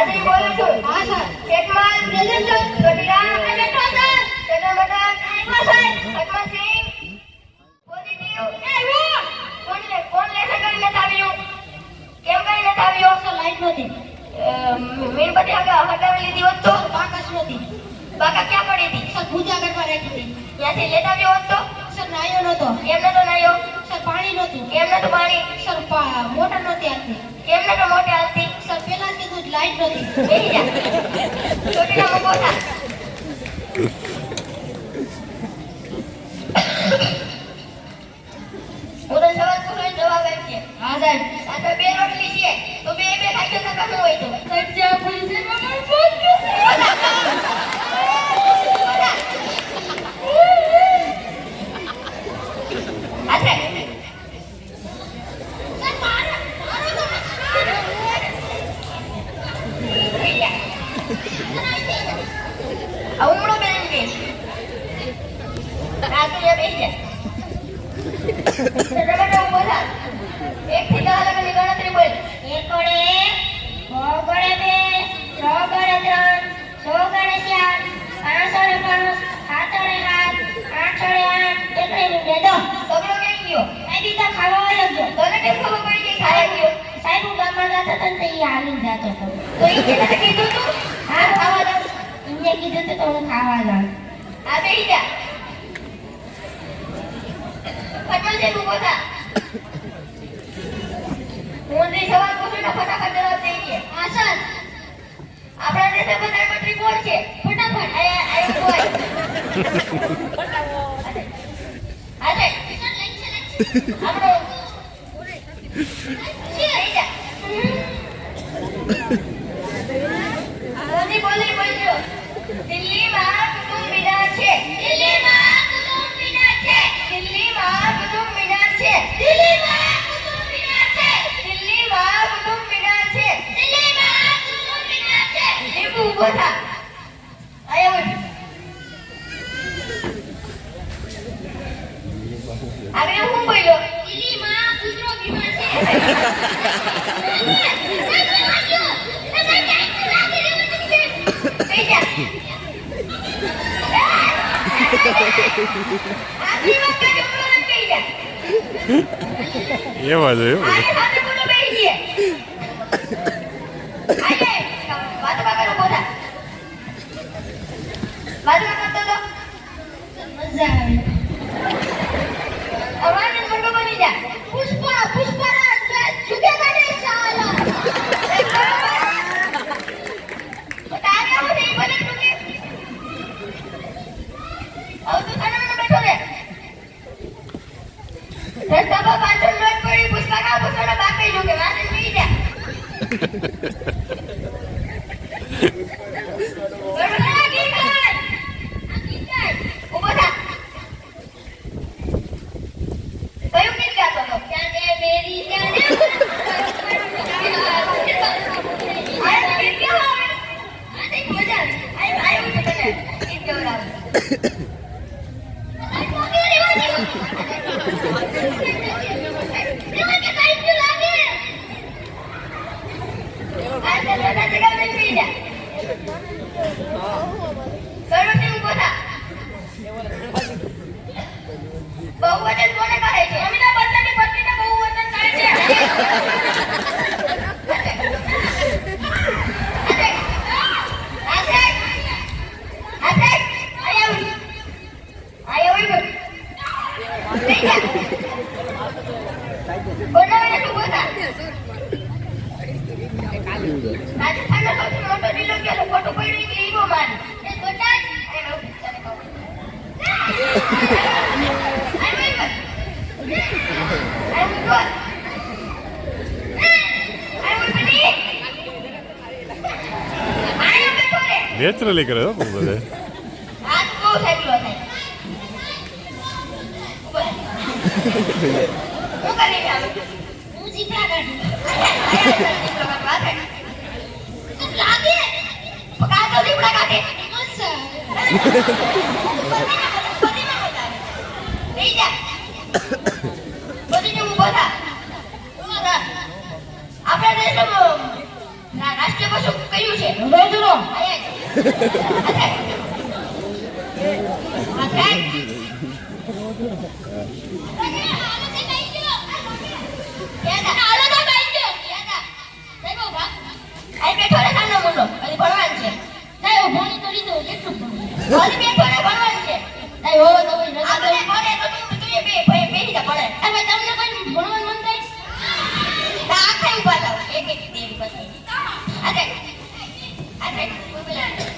હાજી બોલું છું. હા સર ખેતમાં પ્રેઝન્ટ સર ચોટીલા બેઠો સર ચંદ્ર બટા આવ્યો સર હનુમાનસિંહ પોઝિટિવ એ કોણ લે કોણ નથી આવ્યું કેમ નથી આવ્યો સર લાઈટ નથી મીણબત્તી આગળ હટાવી લીધી હોત તો? બાકસ નહોતી. બાકા ક્યાં પડી હતી? સર પૂજા કરવા રાખી હતી. ત્યાંથી લેતા આવ્યો હોત તો? સર નાયો નતો કેમ નતો નાયો? સર પાણી નહોતું. કેમ નતું પાણી? સર મોટર નહોતી આવતી કીધું જ લાઈટ નહોતી બેહી જા ચોટીલા ઊભો થા હું તને સવાલ પૂછું એટલે જવાબ આપજે. હા સાહેબ આ તો બે રોટલી છે તો બે બે ખાઈ જતા કશું હોય તો સાહેબ જ્યાં પોલીસે મને પૂછ્યું હાથે. સર મારો મારો તો બેહી જા. આ ઉમળો બેન કે. આ તો એ જા ઊભો થા એક થી દસ ગણતરી બોલ. એક ગળે બ ગણે બે છ ગણે ત્રણ સો ગણે ચાર ને પાંચ સાત ગળે સાત આઠ ગળે આઠ એકડે રૂપિયા દો ક્યાં ગયો? સાહેબ ઈ ખાવા વયો ગયો. તને કેમ ખબર પડી કે ને તો ઈ હાલી જતો હતો. તો ઈ કીધું તું? એમને કીધું તો હું ખાવા જાઉં આ બેહી જા. ફટમલજી ઊભો થા. હું જે સવાલ પૂછું ને ફટાફટ જવાબ દે. હા, સર. આપણા દેશે પ્રધાનમંત્રી કોણ છે? ફટાફટ આયા આયો કોઈ સર આપણો જા મોદી બોલી બોલ્યો દિલ્હીમાં કુતુબ મિનાર છે. દિલ્હીમાં કુતુબ મિનાર છે. દિલ્હીમાં કુતુબ મિનાર છે. દિલ્હીમાં કુતુબ હું બોલ્યો? દિલ્હીમાં કૂતરો બીમાર છે. આખી વાત રસ્તા પર પાછળ લોટ પડી પુષ્પા કા પુષ્પાના બાપે જો કે વાતે જા. બરોબર આ ગીત ગાય. આ ગીત ગાય. ઊભો થા કયું ગીત ગાતો હતો જાને મેરી જાને આ ગીત કેવું આવે આ દેખ મજા આવે આ આવ્યું છે તને ગીત ગવડાવું આ તે બધા જગ્યા પર સુઈ જા સરોજી ઊભો થા બહુવચન કોને કહે છે અમીના બંધાની પત્નીને બહુવચન કહે છે હાથે. હાથે. નેચરલી કરે હો પણ બધે. લાગે બધીને ઊભો થા ઊભો થા આપણે ભણવાનું છે. નહીં બે ભાઈ બે રીતે પડે અને તમને કોઈ ભણવાનું મન થાય તો આખે ઊભા થાવ એક એક રીતે ઊભા થાવ અરે અરે ઊભા થાવ